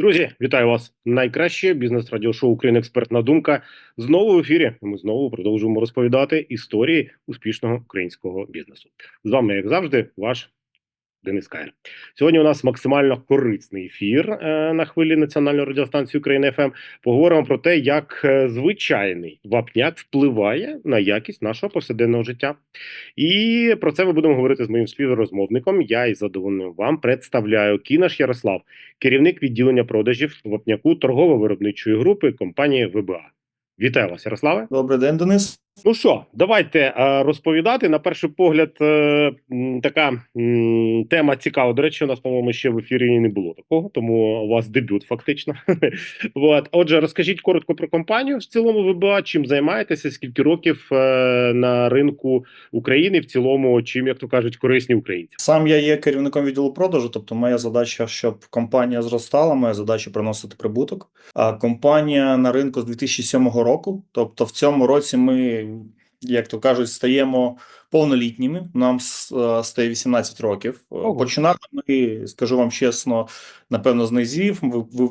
Друзі, вітаю вас! Найкраще бізнес радіошоу «Україн Експертна Думка знову в ефірі. Ми знову продовжуємо розповідати історії успішного українського бізнесу. З вами, як завжди, ваш Денис Кайр. Сьогодні у нас максимально корисний ефір е, на хвилі національної радіостанції Україна ФМ. Поговоримо про те, як е, звичайний вапняк впливає на якість нашого повсякденного життя. І про це ми будемо говорити з моїм співрозмовником. Я із задоволенням вам представляю Кінаш Ярослав, керівник відділення продажів вапняку торгово-виробничої групи компанії ВБА. Вітаю вас, Ярославе. Добрий день, Денис. Ну що, давайте е, розповідати. На перший погляд, е, така тема цікава. До речі, у нас, по-моєму, ще в ефірі не було такого, тому у вас дебют, фактично. От. Отже, розкажіть коротко про компанію в цілому ВБА, чим займаєтеся, скільки років е, на ринку України, в цілому, чим, як то кажуть, корисні українці. Сам я є керівником відділу продажу, тобто моя задача, щоб компанія зростала, моя задача приносити прибуток. А компанія на ринку з 2007 року. Тобто, в цьому році ми, як то кажуть, стаємо повнолітніми. Нам е, стає 18 років. Ого. Починали ми, скажу вам чесно, напевно, з низів.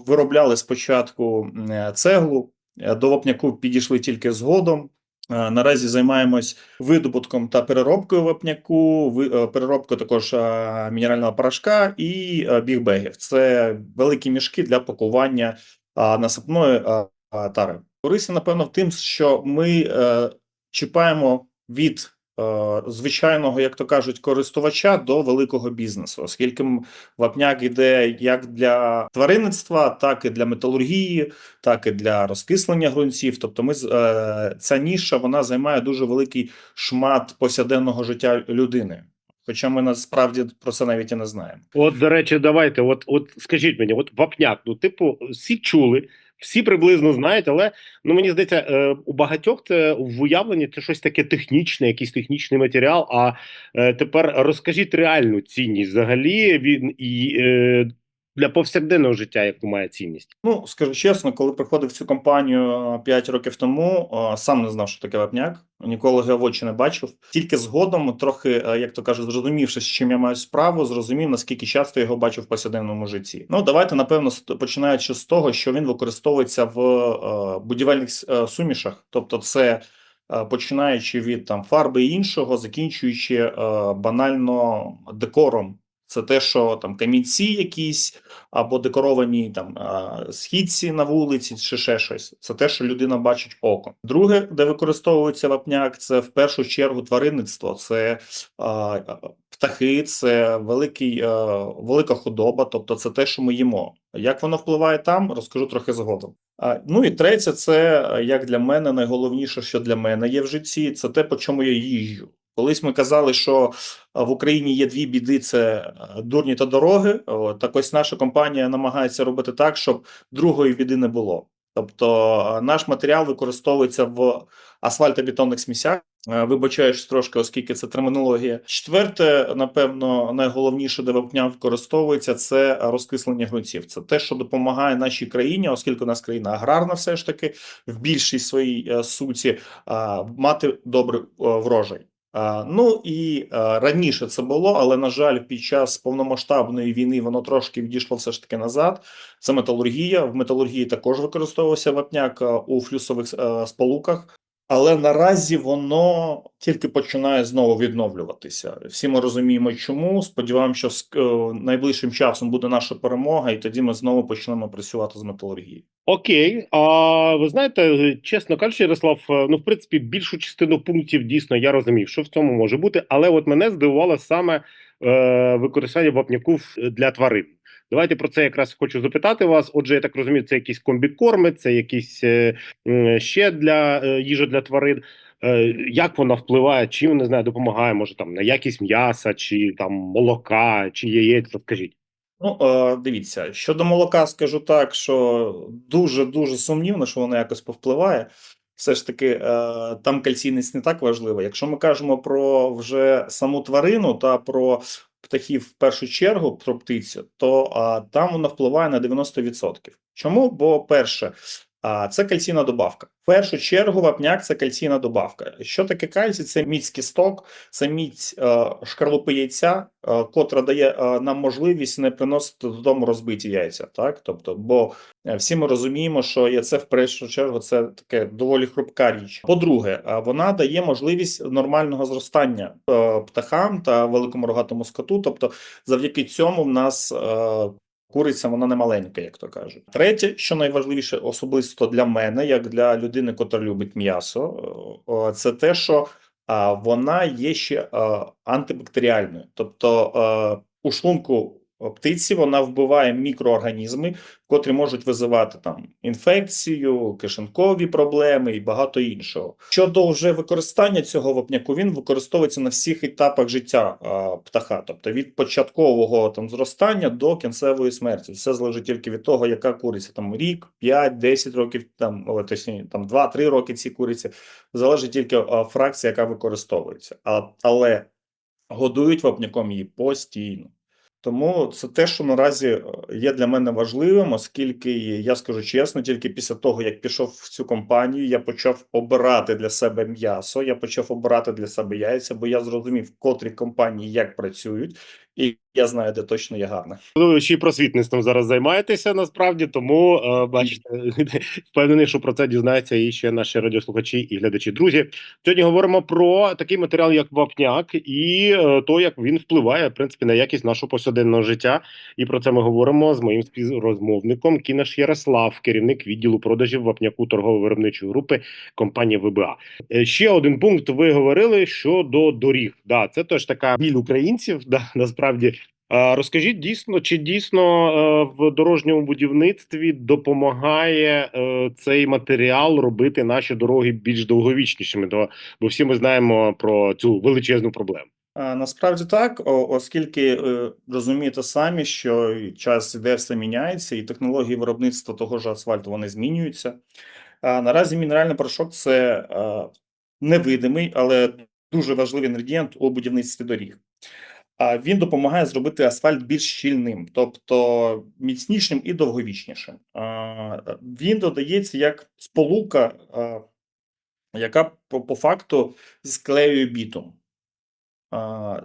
Виробляли спочатку е, цеглу. е, До вапняку підійшли тільки згодом. Е, Наразі займаємось видобутком та переробкою вапняку, е, переробкою також е, мінерального порошка і е, бігбегів. Це великі мішки для пакування е, насипної е, е, тари. Корисні, напевно, в тим, що ми е, чіпаємо від е, звичайного, як то кажуть, користувача до великого бізнесу, оскільки вапняк іде як для тваринництва, так і для металургії, так і для розкислення ґрунтів. Тобто, ми е, ця ніша вона займає дуже великий шмат повсякденного життя людини. Хоча ми насправді про це навіть і не знаємо. От, до речі, давайте, от, от скажіть мені, от вапняк, ну, типу, всі чули, всі приблизно знають, але ну мені здається, е, у багатьох це в уявленні це щось таке технічне, якийсь технічний матеріал. А е, тепер розкажіть реальну цінність взагалі він і е, для повсякденного життя, яку має цінність. Ну, скажу чесно, коли приходив в цю компанію 5 років тому, сам не знав, що таке вапняк. Ніколи його в очі не бачив. Тільки згодом, трохи, е, як то кажуть, зрозумівши, з чим я маю справу, зрозумів, наскільки часто його бачив в повсякденному житті. Ну, давайте, напевно, починаючи з того, що він використовується в е, будівельних е, сумішах, тобто це. Починаючи від там фарби і іншого, закінчуючи е, банально декором. Це те, що там камінці якісь або декоровані там східці на вулиці, чи ще щось. Це те, що людина бачить оком. Друге, де використовується вапняк, це в першу чергу тваринництво. Це а, птахи, це великий, а, велика худоба, тобто це те, що ми їмо. Як воно впливає там, розкажу трохи згодом. А, ну і третє, це як для мене найголовніше, що для мене є в житті, це те, по чому я їжджу. Колись ми казали, що в Україні є дві біди: це дурні та дороги. Так ось наша компанія намагається робити так, щоб другої біди не було. Тобто наш матеріал використовується в асфальтобетонних смісях. Е, Вибачаюсь трошки, оскільки це термінологія. Четверте, напевно, найголовніше, де вапняк використовується, це розкислення ґрунтів. Це те, що допомагає нашій країні, оскільки у нас країна аграрна, все ж таки, в більшій своїй е, суті, мати добрий е, врожай. А, Ну і раніше це було, але на жаль, під час повномасштабної війни воно трошки відійшло все ж таки назад. Це металургія. В металургії також використовувався вапняк у флюсових сполуках. Але наразі воно тільки починає знову відновлюватися. Всі ми розуміємо, чому. Сподіваємося, що ск- е, найближчим часом буде наша перемога, і тоді ми знову почнемо працювати з металургією. Окей, а ви знаєте, чесно кажучи, Ярослав, е, ну в принципі, більшу частину пунктів дійсно я розумів, що в цьому може бути, але от мене здивувало саме е, використання вапняку для тварин. Давайте про це якраз хочу запитати вас. Отже, я так розумію, це якісь комбікорми, це якісь е, ще для е, їжа для тварин. Е, як вона впливає, чим не знаю, допомагає, може там на якість м'яса, чи там молока, чи яєць, розкажіть. Ну, дивіться, щодо молока, скажу так, що дуже дуже сумнівно, що воно якось повпливає. Все ж таки, там кальційність не так важлива. Якщо ми кажемо про вже саму тварину та про птахів в першу чергу, про птицю, то а, там воно впливає на 90%. Чому? Бо перше, А це кальційна добавка. В першу чергу вапняк це кальційна добавка. Що таке кальцій? Це міць кісток, це міць е, шкарлупи яйця, е, котра дає е, нам можливість не приносити додому розбиті яйця. Так, тобто, бо е, всі ми розуміємо, що яйце в першу чергу це таке доволі хрупка річ. По-друге, е, вона дає можливість нормального зростання е, птахам та великому рогатому скоту. Тобто, завдяки цьому в нас. е, Куриця вона не маленька, як то кажуть. Третє, що найважливіше, особисто для мене, як для людини, котра любить м'ясо, це те, що вона є ще антибактеріальною. Тобто у шлунку птиці вона вбиває мікроорганізми, котрі можуть визивати там інфекцію, кишенкові проблеми і багато іншого. Щодо вже використання цього вапняку, він використовується на всіх етапах життя а, птаха, тобто від початкового там зростання до кінцевої смерті. Все залежить тільки від того, яка куриця там рік, 5, 10 років, там точніше, там 2-3 роки ці куриці. Залежить тільки а, фракція, яка використовується, а, але годують вапняком її постійно. Тому це те, що наразі е, є для мене важливим, оскільки я скажу чесно, тільки після того, як пішов в цю компанію, я почав обирати для себе м'ясо, я почав обирати для себе яйця, бо я зрозумів, котрі компанії як працюють, і я знаю, де точно є гарне. Ви ще й просвітництвом зараз займаєтеся насправді, тому е, бачите, впевнений, що про це дізнаються і ще наші радіослухачі і глядачі. Друзі, сьогодні говоримо про такий матеріал, як вапняк, і е, то, як він впливає в принципі на якість нашого повсякденного життя. І про це ми говоримо з моїм співрозмовником Кінаш Ярослав, керівник відділу продажів вапняку торгово-виробничої групи компанії ВБА. Е, Ще один пункт. Ви говорили щодо доріг. Да, це теж така біль українців. Да, насправді. А Розкажіть дійсно, чи дійсно е, в дорожньому будівництві допомагає е, цей матеріал робити наші дороги більш довговічнішими? Бо всі ми знаємо про цю величезну проблему. Насправді так, оскільки е, розумієте самі, що час іде, все міняється, і технології виробництва того ж асфальту вони змінюються. Наразі мінеральний порошок це е, невидимий, але дуже важливий інгредієнт у будівництві доріг. Він допомагає зробити асфальт більш щільним, тобто міцнішим і довговічнішим. Він додається як сполука, яка по, по факту склеює бітум.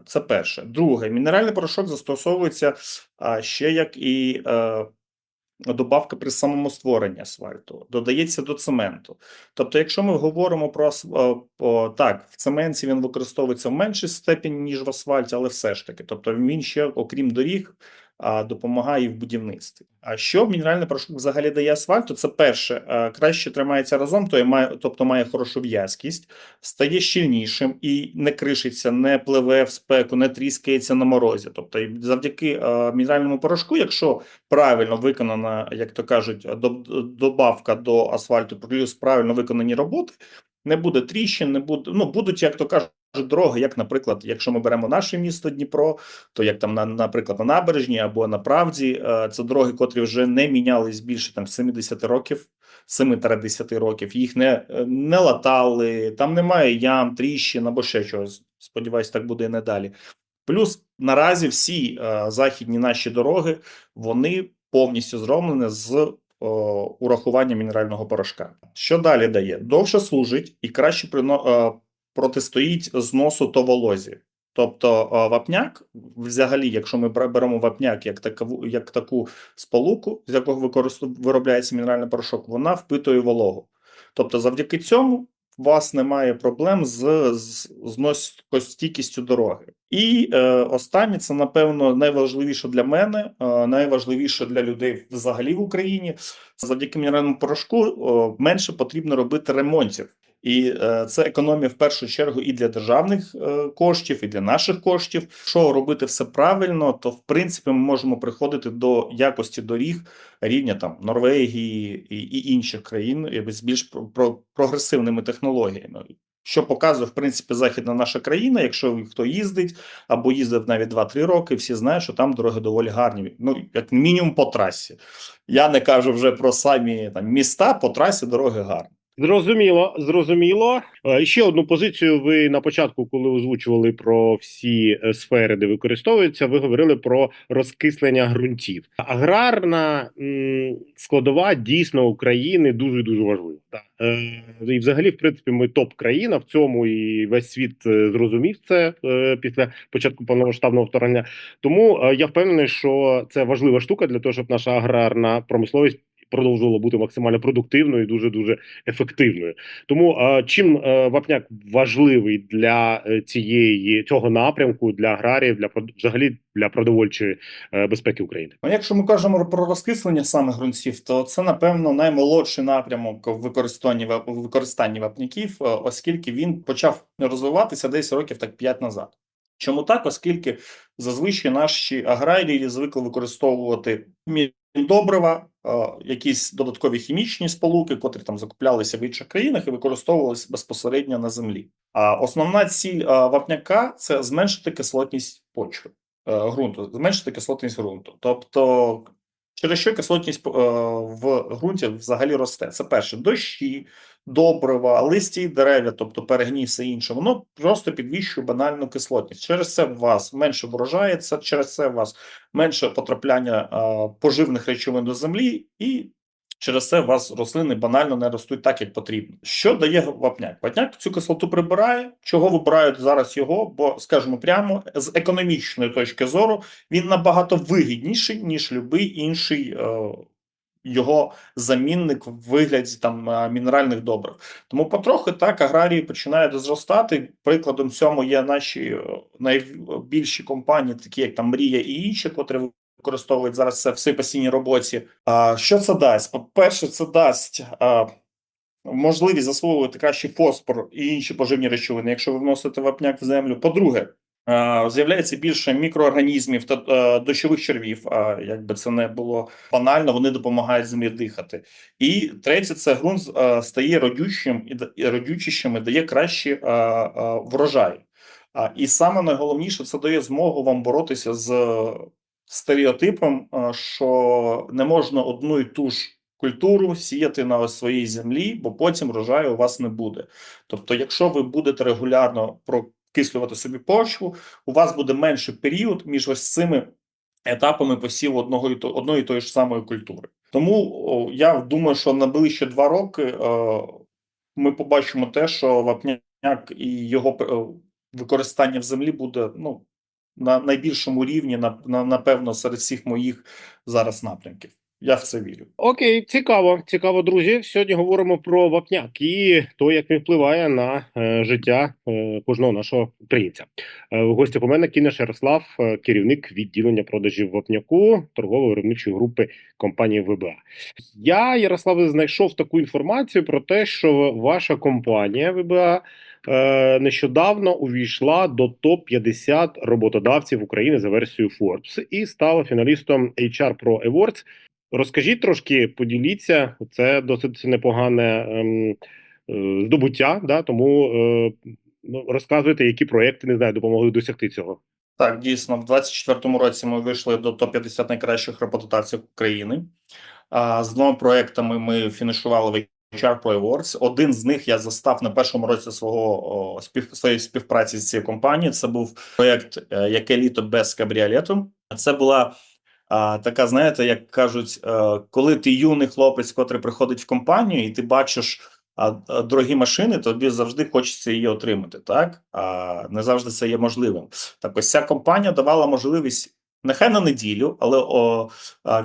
Це перше. Друге, мінеральний порошок застосовується ще як і е, добавка при самому створенні асфальту, додається до цементу. Тобто, якщо ми говоримо про е, так, в цементі він використовується в меншій степені, ніж в асфальті, але все ж таки, тобто він ще, окрім доріг, допомагає в будівництві. А що мінеральний порошок взагалі дає асфальту? Це перше, краще тримається разом, то має, тобто має хорошу в'язкість, стає щільнішим і не кришиться, не пливе в спеку, не тріскається на морозі. Тобто, завдяки мінеральному порошку, якщо правильно виконана, як то кажуть, доб- добавка до асфальту, плюс правильно виконані роботи, не буде тріщин, не буде, ну будуть, як то кажуть. Дороги, як, наприклад, якщо ми беремо наше місто Дніпро, то як там на, наприклад, на набережні або на правді, е, це дороги, котрі вже не мінялись більше там 70 років, 7-10 років, їх не, е, не латали, там немає ям, тріщин або ще чогось. Сподіваюсь, так буде і надалі. Плюс наразі всі е, західні наші дороги вони повністю зроблені з о, урахуванням мінерального порошка. Що далі дає? Довше служить і краще прино, е, протистоїть зносу то волозі. Тобто вапняк, взагалі, якщо ми беремо вапняк як таку, як таку сполуку, з якого виробляється мінеральний порошок, вона впитує вологу. Тобто, завдяки цьому у вас немає проблем з, з зносостійкістю дороги. І е, останнє це, напевно, найважливіше для мене, е, найважливіше для людей взагалі в Україні. Завдяки мінеральному порошку о, менше потрібно робити ремонтів. І е, це економія в першу чергу і для державних е, коштів, і для наших коштів. Якщо робити все правильно, то в принципі ми можемо приходити до якості доріг рівня там Норвегії і, інших країн е, з більш про, прогресивними технологіями. Що показує в принципі західна наша країна, якщо хто їздить або їздив навіть 2-3 роки, всі знають, що там дороги доволі гарні. Ну як мінімум по трасі. Я не кажу вже про самі там міста, по трасі дороги гарні. Зрозуміло, зрозуміло. Е, Ще одну позицію. Ви на початку, коли озвучували про всі е, сфери, де використовується, ви говорили про розкислення ґрунтів. Аграрна складова дійсно України дуже дуже важлива. Е, І, взагалі, в принципі, ми топ-країна в цьому, і весь світ зрозумів це після початку повномасштабного вторгнення. Тому я впевнений, що це важлива штука для того, щоб наша аграрна промисловість продовжувала бути максимально продуктивною і дуже дуже ефективною. Тому чим е, вапняк важливий для е, цієї цього напрямку для аграріїв, для взагалі для продовольчої е, безпеки України? Ну, якщо ми кажемо про розкислення саме ґрунтів, то це напевно наймолодший напрямок в використанні використанні вапняків, оскільки він почав розвиватися десь років так 5 назад. Чому так? Оскільки зазвичай наші аграрії звикли використовувати добрива, якісь додаткові хімічні сполуки, котрі там закуплялися в інших країнах і використовувалися безпосередньо на землі. А основна ціль е, вапняка це зменшити кислотність почви е, ґрунту, зменшити кислотність ґрунту. Тобто, через що кислотність е, в ґрунті взагалі росте? Це перше дощі, добрива, листі дерев'я, тобто перегній, все інше, воно просто підвищує банальну кислотність. Через це у вас менше врожає, це через це у вас менше потрапляння е, поживних речовин до землі, і через це у вас рослини банально не ростуть так, як потрібно. Що дає вапняк? Вапняк цю кислоту прибирає. Чого вибирають зараз його? Бо скажімо прямо з економічної точки зору він набагато вигідніший ніж будь-який інший. е, його замінник в вигляді там е, мінеральних добрив. Тому потрохи так аграрії починають зростати. Прикладом цьому є наші е, найбільші компанії, такі як там Мрія і інші, котрі використовують зараз це в своїй постійній роботі. А що це дасть? По-перше, це дасть. А, Можливість засвоювати краще фосфор і інші поживні речовини, якщо ви вносите вапняк в землю. По-друге, е, з'являється більше мікроорганізмів та е, дощових червів. А якби це не було банально, вони допомагають землі дихати. І третє, це ґрунт е, стає родючим і родючішим і дає кращі е, е, врожаї. І саме найголовніше це дає змогу вам боротися з стереотипом, е, що не можна одну і ту ж культуру сіяти на своїй землі, бо потім врожаю у вас не буде. Тобто, якщо ви будете регулярно прокислювати собі почву, у вас буде менший період між ось цими етапами посіву одного і одної тої ж самої культури. Тому я думаю, що на ближче два роки е, ми побачимо те, що вапняк і його е, використання в землі буде ну на найбільшому рівні, на, на напевно, серед всіх моїх зараз напрямків. Я в це вірю. Окей, цікаво, цікаво, друзі. Сьогодні говоримо про вапняк і то, як він впливає на е, життя е, кожного нашого українця. Е, в гостях мене Кінеш Ярослав, е, керівник відділення продажів вапняку торгово-виробничої групи компанії ВБА. Я Ярославе знайшов таку інформацію про те, що ваша компанія ВБА е, нещодавно увійшла до топ 50 роботодавців України за версією Forbes і стала фіналістом HR Pro Awards. Розкажіть трошки, поділіться. Це досить непогане ем, е, здобуття, да? тому е, ну, розказуйте, які проекти не знаю, допомогли досягти цього. Так, дійсно, в 24-му році ми вийшли до топ-50 найкращих роботодавців України. А, з двома проектами ми фінішували в HR Awards. Один з них я застав на першому році свого о, спів, своєї співпраці з цією компанією. Це був проект е, Яке літо без кабріолету. Це була а, така, знаєте, як кажуть, е, коли ти юний хлопець, котрий приходить в компанію, і ти бачиш а, дорогі машини, тобі завжди хочеться її отримати, так? А не завжди це є можливим. Так ось ця компанія давала можливість. Нехай на неділю, але о,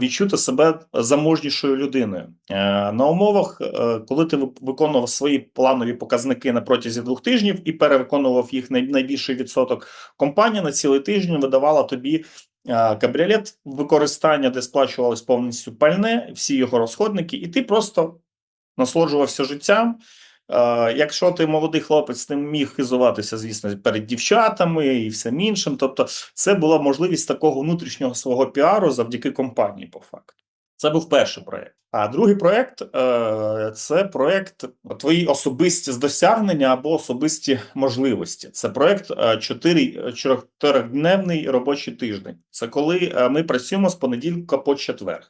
відчути себе заможнішою людиною Е, на умовах, е, коли ти ви- виконував свої планові показники на протязі двох тижнів і перевиконував їх най- найбільший відсоток. Компанія на цілий тиждень видавала тобі кабріолет використання, де сплачувалось повністю пальне, всі його розходники, і ти просто насолоджувався життям. Якщо ти молодий хлопець, ти міг хизуватися, звісно, перед дівчатами і всім іншим. Тобто, це була можливість такого внутрішнього свого піару завдяки компанії, по факту. Це був перший проект. А другий проект е, це проект твої особисті досягнення або особисті можливості. Це проект е, 4 чотиридневний робочий тиждень. Це коли е, ми працюємо з понеділка по четвер.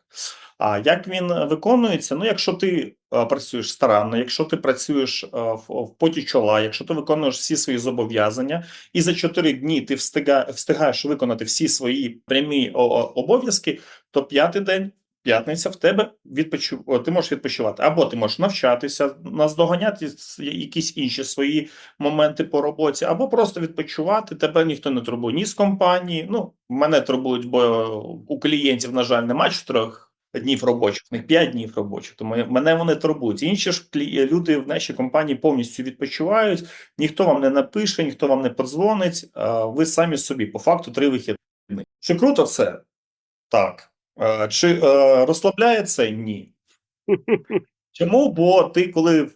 А як він виконується? Ну, якщо ти е, працюєш старанно, якщо ти працюєш е, в, поті чола, якщо ти виконуєш всі свої зобов'язання, і за 4 дні ти встигаєш виконати всі свої прямі обов'язки, то п'ятий день. П'ятниця в тебе відпочив... ти можеш відпочивати, або ти можеш навчатися, наздоганяти якісь інші свої моменти по роботі, або просто відпочивати. Тебе ніхто не турбує ні з компанії. Ну, мене турбують, бо у клієнтів, на жаль, немає чотирьох днів робочих, в них п'ять днів робочих. Тому мене вони турбують. Інші ж люди в нашій компанії повністю відпочивають. Ніхто вам не напише, ніхто вам не подзвонить. Ви самі собі, по факту, три вихідні. Чи круто це? Так. Чи е, розслабляє? Ні. Чому? Бо ти, коли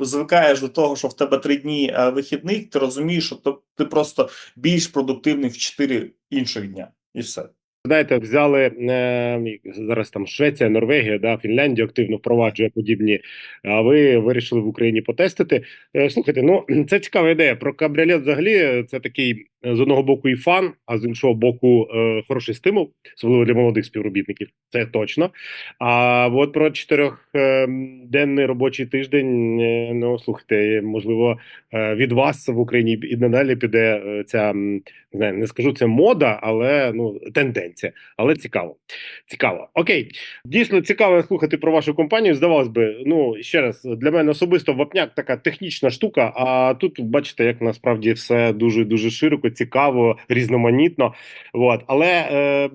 звикаєш до того, що в тебе три дні е, вихідних, ти розумієш, що ти просто більш продуктивний в чотири інших дня. І все. Знаєте, взяли е, зараз там Швеція, Норвегія, да, Фінляндія активно впроваджує подібні. А ви вирішили в Україні потестити. Е, слухайте, ну це цікава ідея. Про кабріолет взагалі е, це такий з одного боку і фан, а з іншого боку, хороший стимул, особливо для молодих співробітників. Це точно. А от про чотирьохденний робочий тиждень. Ну слухайте, можливо, від вас в Україні і надалі піде ця не не скажу це мода, але ну тенденція. Але цікаво. Цікаво. Окей, дійсно цікаво слухати про вашу компанію. Здавалось би, ну ще раз для мене особисто вапняк така технічна штука. А тут бачите, як насправді все дуже дуже широко, цікаво, різноманітно. От. Але е,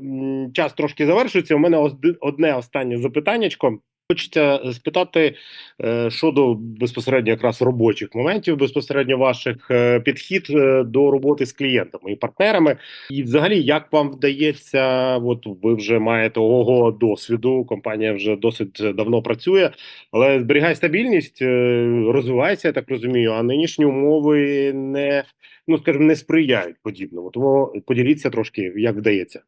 час трошки завершується. У мене одне останнє запитаннячко. Хочеться спитати е, щодо безпосередньо якраз робочих моментів, безпосередньо ваших е, підхід е, до роботи з клієнтами і партнерами. І взагалі, як вам вдається, от ви вже маєте ого досвіду, компанія вже досить давно працює, але зберігає стабільність, розвивається, я так розумію, а нинішні умови не, ну скажімо, не сприяють подібному. Тому поділіться трошки, як вдається.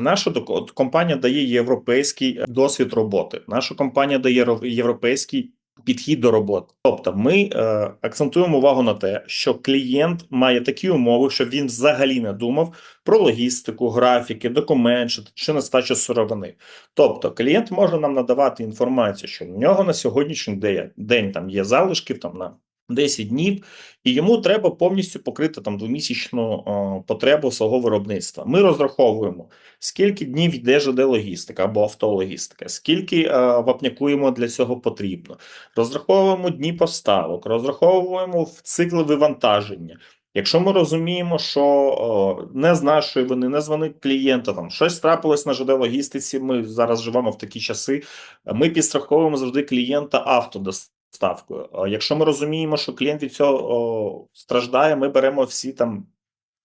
Наша компанія дає європейський е, досвід роботи. Наша компанія дає європейський підхід до роботи. Тобто, ми е, акцентуємо увагу на те, що клієнт має такі умови, що він взагалі не думав про логістику, графіки, документи чи нестачу сировини. Тобто, клієнт може нам надавати інформацію, що в нього на сьогоднішній день, там є залишків там на 10 днів, і йому треба повністю покрити там двомісячну потребу свого виробництва. Ми розраховуємо, скільки днів йде ЖД логістика або автологістика, скільки е, вапнякуємо для цього потрібно. Розраховуємо дні поставок, розраховуємо в цикли вивантаження. Якщо ми розуміємо, що о, не з нашої вини, не з вини клієнта, там щось трапилось на ЖД логістиці. Ми зараз живемо в такі часи. Ми підстраховуємо завжди клієнта автодоставкою. А Якщо ми розуміємо, що клієнт від цього страждає, ми беремо всі там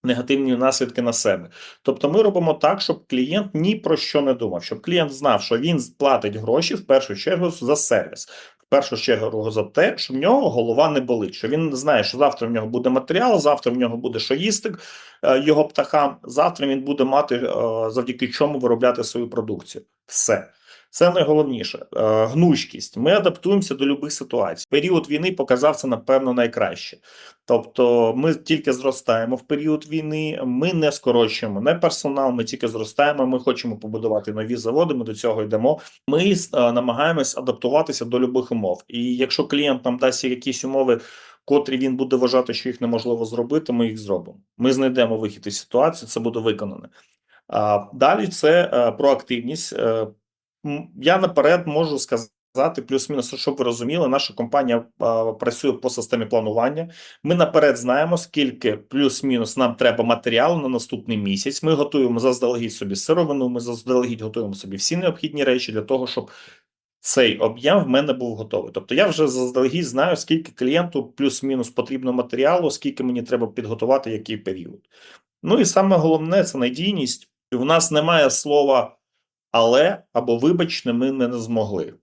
негативні наслідки на себе. Тобто, ми робимо так, щоб клієнт ні про що не думав, щоб клієнт знав, що він платить гроші в першу чергу за сервіс. В першу чергу за те, що в нього голова не болить. Що він знає, що завтра в нього буде матеріал, завтра в нього буде що їсти е, його птахам. Завтра він буде мати е, завдяки чому виробляти свою продукцію. Все. Це найголовніше. Е, Гнучкість. Ми адаптуємося до будь-яких ситуацій. Період війни показав це, напевно, найкраще. Тобто, ми тільки зростаємо в період війни, ми не скорочуємо не персонал, ми тільки зростаємо. Ми хочемо побудувати нові заводи. Ми до цього йдемо. Ми е, намагаємось адаптуватися до будь-яких умов. І якщо клієнт нам дасть якісь умови, котрі він буде вважати, що їх неможливо зробити, ми їх зробимо. Ми знайдемо вихід із ситуації, це буде виконане. А далі це е, проактивність. Я наперед можу сказати, плюс-мінус, щоб ви розуміли, наша компанія е, працює по системі планування. Ми наперед знаємо, скільки плюс-мінус нам треба матеріалу на наступний місяць. Ми готуємо заздалегідь собі сировину, ми заздалегідь готуємо собі всі необхідні речі для того, щоб цей об'єм в мене був готовий. Тобто я вже заздалегідь знаю, скільки клієнту плюс-мінус потрібно матеріалу, скільки мені треба підготувати, який період. Ну і саме головне це надійність. У нас немає слова але або вибачте, ми не змогли.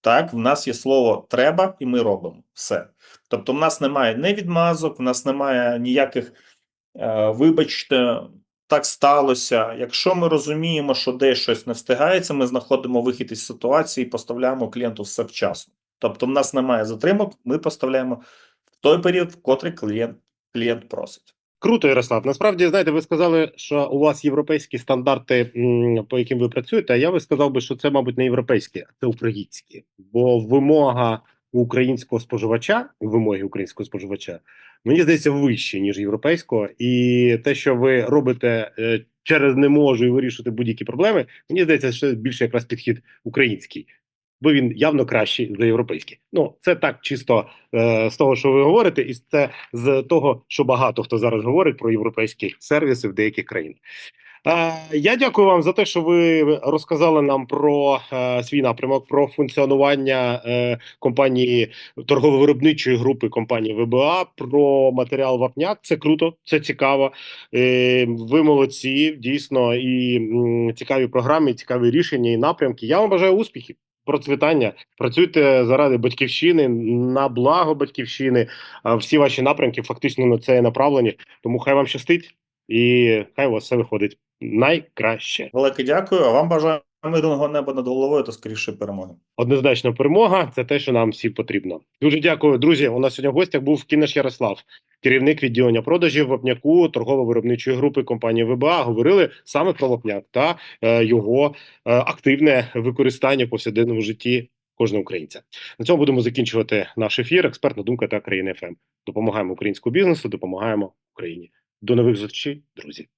Так, в нас є слово треба, і ми робимо все. Тобто, в нас немає не відмазок, в нас немає ніяких, е, вибачте, так сталося. Якщо ми розуміємо, що десь щось не встигається, ми знаходимо вихід із ситуації і поставляємо клієнту все вчасно. Тобто, в нас немає затримок, ми поставляємо в той період, в котрий клієнт, клієнт просить. Круто, Ярослав. Насправді, знаєте, ви сказали, що у вас європейські стандарти, по яким ви працюєте. А я би сказав би, що це, мабуть, не європейські, а це українські. Бо вимога українського споживача, вимоги українського споживача, мені здається, вищі, ніж європейського. І те, що ви робите е, через не можу і вирішувати будь-які проблеми, мені здається, що більше якраз підхід український. Бо він явно кращий за європейський. Ну це так чисто е, з того, що ви говорите, і це з того, що багато хто зараз говорить про європейські сервіси в деяких країнах. Е, я дякую вам за те, що ви розказали нам про е, свій напрямок, про функціонування е, компанії торгово-виробничої групи компанії ВБА, про матеріал Вапняк. Це круто, це цікаво. Е, ви молодці, дійсно, і м, цікаві програми, цікаві рішення і напрямки. Я вам бажаю успіхів. Процвітання, працюйте заради батьківщини на благо батьківщини. Всі ваші напрямки фактично на це направлені. Тому хай вам щастить і хай у вас все виходить найкраще. Велике дякую, а вам бажаю мирного неба над головою та скорішої перемоги. Однозначно, перемога це те, що нам всім потрібно. Дуже дякую, друзі. У нас сьогодні в гостях був Кінеш Ярослав, керівник відділення продажів вапняку торгово-виробничої групи компанії ВБА. Говорили саме про вапняк та е, його е, активне використання в повсякденному житті кожного українця. На цьому будемо закінчувати наш ефір. Експертна думка та країни ФМ. Допомагаємо українському бізнесу, допомагаємо Україні. До нових зустрічей, друзі.